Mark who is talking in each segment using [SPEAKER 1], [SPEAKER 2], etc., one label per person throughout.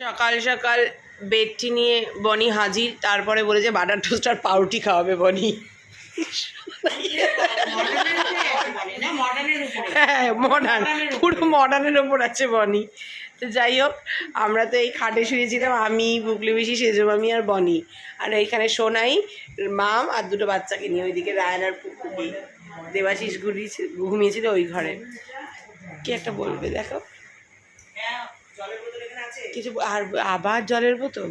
[SPEAKER 1] সকাল সকাল বেডটি নিয়ে বনি হাজির, তারপরে বলেছে বাটার টোস্ট আর পাউরুটি খাওয়াবে বনি। হ্যাঁ মডার্ন পুরো মডার্নের ওপর আছে বনি। তো যাই হোক, আমরা তো এই খাটে শুয়েছিলাম, আমি, বুকলি বেশি সেজো মামি আর বনি। আর এইখানে সোনাই, মাম আর দুটো বাচ্চাকে নিয়ে ওইদিকে রায়ন আর পুকুরি দেবাশিস গুড়ি ঘুমিয়েছিল ওই ঘরে। কি একটা বলবে, দেখো। কিছু আর আবার জলের বোতল?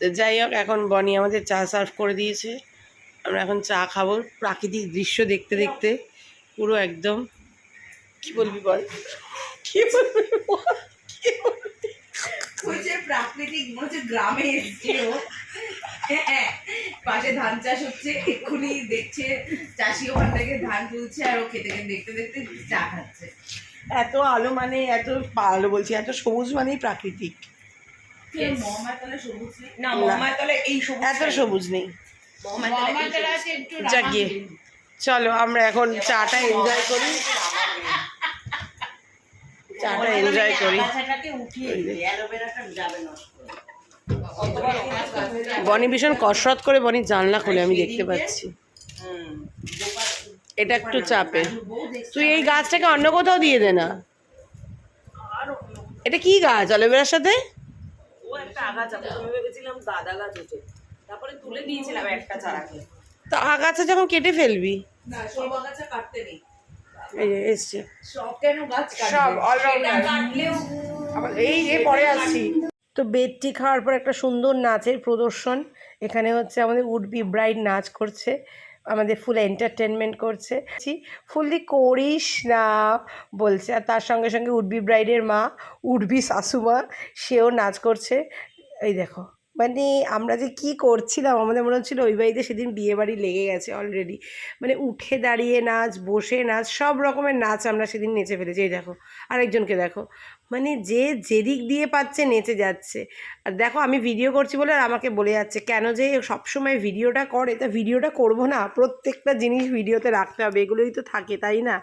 [SPEAKER 1] তো যাই হোক এখন বনি আমাদের চা সার্ভ করে দিয়েছে। আমরা এখন চা খাব প্রাকৃতিক দৃশ্য দেখতে দেখতে। পুরো একদম কি বলবি বল? কি বলবি
[SPEAKER 2] প্রাকৃতিক গ্রামে এসছে হ্যাঁ, পাশে ধান চাষ হচ্ছে এক্ষুনি দেখছে চাষি ওখান থেকে ধান তুলছে আর ও খেতে খেতে দেখতে দেখতে চা খাচ্ছে।
[SPEAKER 1] এত আলো মানে এত আলো বলছি এত সবুজ মানেই প্রাকৃতিক। এত সবুজ নেই। জাগিয়ে চলো আমরা এখন চাটা এনজয় করি। চাটা এনজয় করি।
[SPEAKER 3] অ্যালোভেরাটা যাবে
[SPEAKER 1] বনি ভীষণ কসরত করে বনি জানলা খুলে আমি দেখতে পাচ্ছি। এটা একটু চাপে। তুই এই গাছটাকে অন্য কোথাও দিয়ে দে না। এটা কি গাছ? অলিভেরার সাথে?
[SPEAKER 3] ও আগাছা প্রথমে ভেবেছিলাম গাঁদা গাছ হচ্ছে। তারপরে তুলে দিয়েছিলাম একটা চারাকে।
[SPEAKER 1] তো আগাছা যখন কেটে ফেলবি।
[SPEAKER 2] না সব আগাছা কাটতে নেই।
[SPEAKER 1] এই এসছে।
[SPEAKER 2] সব কেন গাছ
[SPEAKER 1] সব অলরাউন্ডার এই যে পরে আসছি। তো বেডটি খাওয়ার পর একটা সুন্দর নাচের প্রদর্শন। এখানে হচ্ছে আমাদের উড বি ব্রাইড নাচ করছে, আমাদের ফুল এন্টারটেনমেন্ট করছে। ফুললি করিস না বলছে, আর তার সঙ্গে সঙ্গে উডবি ব্রাইডের মা উডবি শাশুমা, সেও নাচ করছে। এই দেখো। মানে আমরা যে কি করছিলাম, আমাদের মনে হচ্ছিল ওই বাড়িতে সেদিন বিয়ে বাড়ি লেগে গেছে অলরেডি মানে উঠে দাঁড়িয়ে নাচ, বসে নাচ, সব রকমের নাচ আমরা সেদিন নেচে ফেলেছি। এই দেখো, আরেকজনকে দেখো। মানে যে যেদিক দিয়ে পাচ্ছে নেচে যাচ্ছে। আর দেখো, আমি ভিডিও করছি বলে আর আমাকে বলে যাচ্ছে, কেন যে সবসময় ভিডিওটা করে? তা ভিডিওটা করব না, প্রত্যেকটা জিনিস ভিডিওতে রাখতে হবে, এগুলোই তো থাকে, তাই না?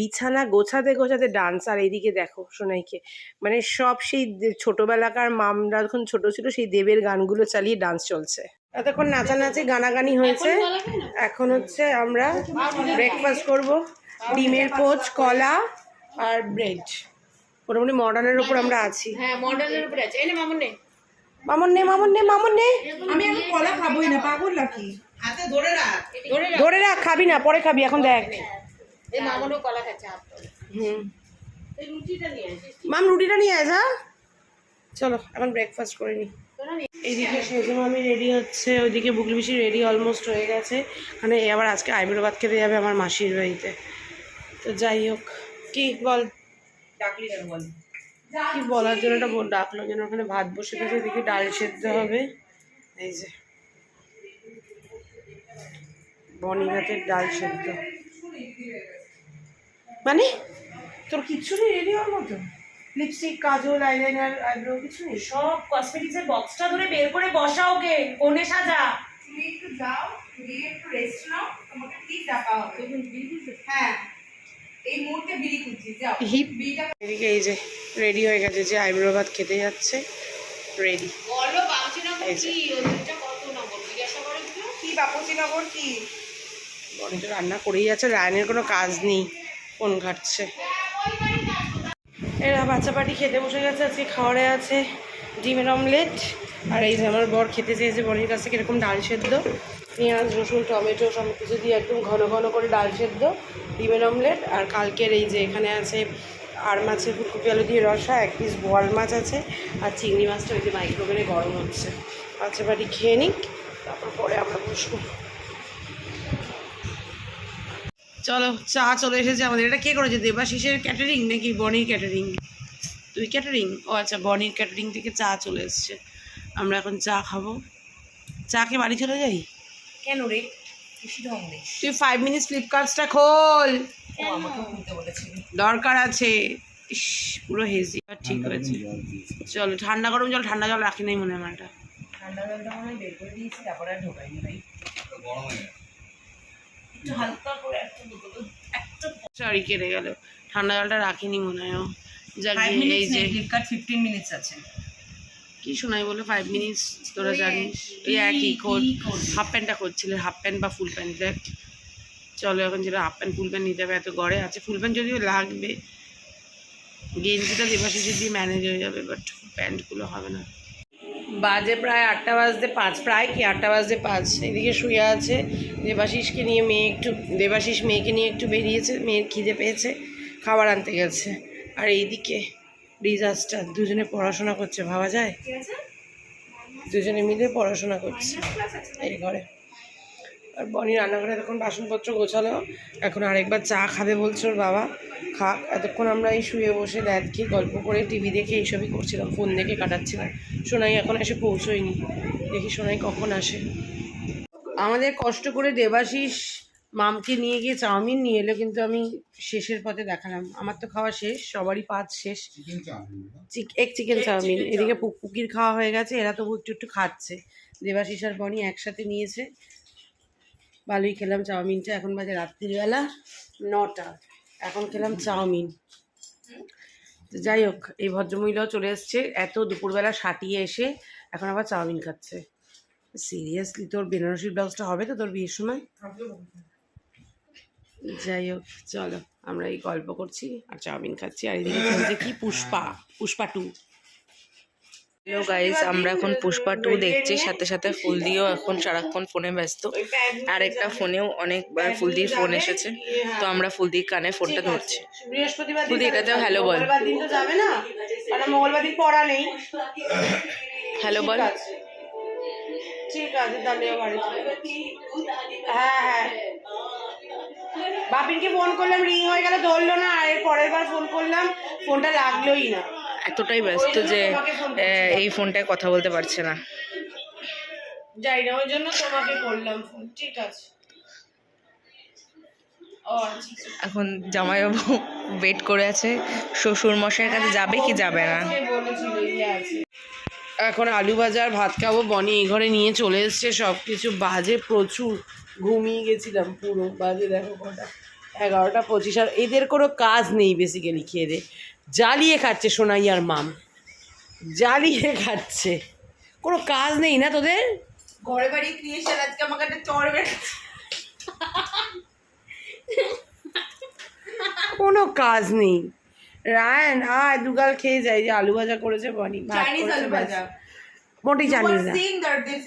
[SPEAKER 1] বিছানা গোছাতে গোছাতে ডান্স আর এইদিকে দেখো সোনাইকে। মানে সব সেই ছোটবেলাকার মামরা যখন ছোট ছিল সেই দেবের গানগুলো চালিয়ে ডান্স চলছে। এতক্ষণ নাচানাচি গানাগানি হয়েছে। এখন হচ্ছে আমরা ব্রেকফাস্ট করব। ডিমের পোচ কলা আর ব্রেড মোটামুটি মডার্নের উপর আমরা আছি।
[SPEAKER 2] হ্যাঁ মডেলের উপরে আছে। এনে মামুন নে।
[SPEAKER 1] মামন নে মামন নে মামন নে।
[SPEAKER 2] আমি এখন কলা খাবোই না পাগল নাকি? হাতে ধরে রাখ ধরে রাখ
[SPEAKER 1] খাবি না পরে খাবি এখন দেখ।
[SPEAKER 2] এই মামুনও কলা খাচ্ছে হাত
[SPEAKER 1] হুম। মাম রুটিটা নিয়ে আয় হ্যাঁ চলো এখন ব্রেকফাস্ট করে নি। এইদিকে সেজো মামি রেডি হচ্ছে ওইদিকে বুকলি বেশি রেডি অলমোস্ট হয়ে গেছে। মানে আবার আজকে আইবুড়ো ভাত খেতে যাবে আমার মাসির বাড়িতে। তো যাই হোক কি বল?
[SPEAKER 3] ডাকলি বল?
[SPEAKER 1] কি বলার জন্য বল- ডাকলো যেন ওখানে ভাত বসে গেছে এদিকে ডাল সেদ্ধ হবে। এই যে। বনি ভাতের ডাল সেদ্ধ। মানে? তোর কিচ্ছু নেই রেডি হওয়ার মতো? লিপস্টিক কাজল আইলাইনার আইব্রো কিছু নেই?
[SPEAKER 3] সব কসমেটিক্সের বক্সটা ধরে বের করে বসা ওকে কোণে সাজা।
[SPEAKER 2] তুমি একটু যাও গিয়ে একটু রেস্ট নাও তোমাকে ঠিক ডাকা হবে। হ্যাঁ এই মুহূর্তে বিড়ি খুঁজছি যাও।
[SPEAKER 1] হিপ।
[SPEAKER 2] বিড়িটা
[SPEAKER 1] এদিকে এই যে রেডি হয়ে গেছে যে আইব্রো ভাত খেতে যাচ্ছে রেডি
[SPEAKER 2] বলো নগর কি? ওইটা কত নম্বর? জিজ্ঞাসা করে কি বাপুচি নগর কি?
[SPEAKER 1] বনি তো রান্না করেই যাচ্ছে রায়নের কোনো কাজ নেই। ফোন ঘাটছে। এরা বাচ্চা পাটি খেতে বসে গেছে, আজকে খাওয়ারে আছে ডিমের অমলেট। আর এই যে আমার বর খেতে চেয়েছে, বরের কাছে কীরকম ডাল সেদ্ধ। পেঁয়াজ, রসুন, টমেটো সব কিছু দিয়ে একদম ঘন ঘন করে ডাল সেদ্ধ ডিমের অমলেট। আর কালকের এই যে এখানে আছে আর মাছের ফুলকপি, আলু দিয়ে রসা, এক পিস বোয়াল মাছ আছে। আর চিংড়ি মাছটা ওই যে মাইক্রোওভেনে গরম হচ্ছে। বাচ্চা পাটি খেয়ে নিক, তারপর পরে আমরা বসবো। চলো চা চলে এসেছে আমাদের। এটা কে করেছে দেবাশিসের ক্যাটারিং নাকি বনির ক্যাটারিং তুই ক্যাটারিং ও আচ্ছা বনির ক্যাটারিং থেকে চা চলে এসছে। আমরা এখন চা খাব। চা খেয়ে বাড়ি চলে যাই?
[SPEAKER 3] কেন রে?
[SPEAKER 1] তুই ফাইভ মিনিটস ফ্লিপকার্টসটা খোল। দরকার আছে। ইস পুরো হেজি ঠিক হয়েছে। চলো ঠান্ডা গরম জল ঠান্ডা জল রাখি নাই মনে হয় আমার এটা।
[SPEAKER 3] ঠান্ডা জলটা মনে হয় বের করে দিয়েছি তারপরে আর ঢোকাইনি ভাই। একটু হালকা করে একটা বোতল একটা
[SPEAKER 1] সরি কেটে গেল। ঠান্ডা জলটা রাখিনি মনে হয়। যাক এই যে
[SPEAKER 3] ফ্লিপকার্ট ফিফটিন মিনিটস আছে।
[SPEAKER 1] কি শোনাই বলে? ফাইভ মিনিটস তোরা জানিস? এই একই কোট হাফ প্যান্টটা করছিলে হাফ প্যান্ট বা ফুল প্যান্ট দেখ। চলো এখন যেটা হাফ প্যান্ট ফুল প্যান্ট নিতে হবে এত গড়ে আছে। ফুল প্যান্ট যদিও লাগবে গেঞ্জিটা দেবাশিসের দিয়ে ম্যানেজ হয়ে যাবে বাট প্যান্টগুলো হবে না। বাজে প্রায় আটটা বাজতে পাঁচ প্রায় কি আটটা বাজতে পাঁচ। এদিকে শুয়ে আছে দেবাশিসকে নিয়ে মেয়ে একটু দেবাশিস মেয়েকে নিয়ে একটু বেরিয়েছে মেয়ের খিদে পেয়েছে খাবার আনতে গেছে। আর এইদিকে ডিজাস্টার দুজনে পড়াশোনা করছে ভাবা যায়? দুজনে মিলে পড়াশোনা করছে এই ঘরে। আর বনি রান্নাঘরে এতক্ষণ বাসনপত্র গোছালো। এখন আরেকবার চা খাবে বলছে ওর বাবা। খাক এতক্ষণ আমরা এই শুয়ে বসে খেয়ে গল্প করে টিভি দেখে এইসবই করছিলাম ফোন দেখে কাটাচ্ছিলাম। সোনাই এখন এসে পৌঁছোয়নি। দেখি সোনাই কখন আসে। আমাদের কষ্ট করে দেবাশিস মামকে নিয়ে গিয়ে চাউমিন নিয়ে এলো কিন্তু আমি শেষের পথে দেখালাম। আমার তো খাওয়া শেষ সবারই পাঁচ শেষ। চিক- এক চিকেন চাউমিন। এদিকে পুক- পুকির খাওয়া হয়ে গেছে এরা তবু একটু একটু খাচ্ছে। দেবাশিস আর বনি একসাথে নিয়েছে। ভালোই খেলাম চাউমিনটা। এখন বাজে রাত্রিবেলা নটা। এখন খেলাম চাউমিন। যাই হোক, এই ভদ্রমহিলাও চলে এসছে। এত দুপুরবেলা সাটিয়ে এসে এখন আবার চাউমিন খাচ্ছে। সিরিয়াসলি তোর বেনারসি ব্লাউজটা হবে তো তোর বিয়ের সময়? যাই হোক, চলো আমরা এই গল্প করছি আর চাউমিন খাচ্ছি। আর এদিকে চলছে কি? Pushpa Pushpa two
[SPEAKER 4] hello guys আমরা এখন পুষ্পা টু দেখছি সাথে সাথে ফুল দিয়েও এখন সারাক্ষণ ফোনে ব্যস্ত। আর একটা ফোনেও অনেকবার ফুল দিয়ে ফোন এসেছে। তো আমরা ফুল দিয়ে কানে ফোনটা ধরছি।
[SPEAKER 1] বৃহস্পতিবার
[SPEAKER 4] এটাতেও hello বল।
[SPEAKER 1] দিন তো যাবে না? কারণ মঙ্গলবার দিন পড়া নেই।
[SPEAKER 4] হ্যালো বল।
[SPEAKER 1] ঠিক আছে। তাহলে। হ্যাঁ হ্যাঁ। বাপিনকে ফোন করলাম রিং হয়ে গেল ধরলো না। আর পরের বার ফোন করলাম ফোনটা লাগলোই না।
[SPEAKER 4] এতটাই ব্যস্ত যে এই ফোনটায় কথা বলতে পারছে না।
[SPEAKER 1] যাই না ওই জন্য তোমাকে করলাম ফোন ঠিক আছে। ও আচ্ছা
[SPEAKER 4] এখন জামাইবাবু ওয়েট করে আছে শ্বশুর মশাইয়ের কাছে যাবে কি যাবে না?
[SPEAKER 1] এখন আলু ভাজা আর ভাত খাব বনি এই ঘরে নিয়ে চলে এসছে সব কিছু বাজে প্রচুর। ঘুমিয়ে গেছিলাম পুরো বাজে দেখো কটা। এগারোটা পঁচিশ আর এদের কোনো কাজ নেই বেসিক্যালি খেয়ে দে। জ্বালিয়ে খাচ্ছে সোনাই আর মাম। জ্বালিয়ে খাচ্ছে। কোনো কাজ নেই না তোদের?
[SPEAKER 2] ঘরে বাড়ি ক্রিয়েশন আজকে আমাকে একটা
[SPEAKER 1] কোনো কাজ নেই। রায়ন আয় দুগাল খেয়ে যাই যে আলু ভাজা করেছে বনি
[SPEAKER 2] আলু ভাজা।
[SPEAKER 1] মোটেই জানিস না।
[SPEAKER 2] seeing that this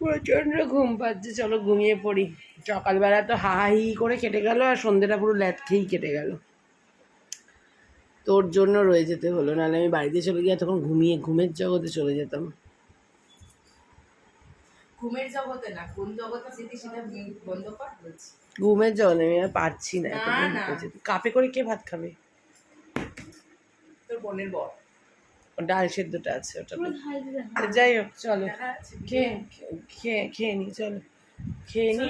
[SPEAKER 1] প্রচণ্ড ঘুম পাচ্ছে। চলো ঘুমিয়ে পড়ি। সকালবেলা তো হা হি করে কেটে গেল আর সন্ধ্যেটা পুরো ল্যাদ খেয়েই কেটে গেল। তোর জন্য রয়ে যেতে হলো নাহলে আমি বাড়িতে চলে গিয়ে তখন ঘুমিয়ে ঘুমের জগতে চলে যেতাম।
[SPEAKER 2] ঘুমের জগতে না কোন জগতে সেটা বন্ধ কর
[SPEAKER 1] ঘুমের জগতে আমি আর পারছি না। কাপে করে কে ভাত খাবে?
[SPEAKER 2] তোর বোনের বর।
[SPEAKER 1] ডাল সেদ্ধটা আছে ওটা যাই হোক চলো। খেয়ে খেয়ে খেয়ে নি চলো। খেয়ে নি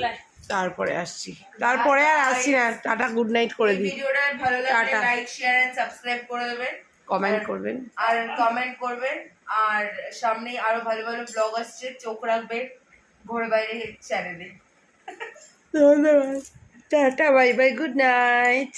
[SPEAKER 1] তারপরে আসছি। তারপরে আর আসছি না। টাটা গুড নাইট করে দিই।
[SPEAKER 2] ভিডিওটা ভালো লাগলে
[SPEAKER 1] tata.
[SPEAKER 2] Like share and subscribe করে দেবেন।
[SPEAKER 1] কমেন্ট করবেন।
[SPEAKER 2] আর কমেন্ট করবেন। আর সামনে আরও ভালো ভালো ব্লগ আসছে। চোখ রাখবেন। ঘরে বাইরে চ্যানেলে
[SPEAKER 1] ধন্যবাদ। Tata bye bye good night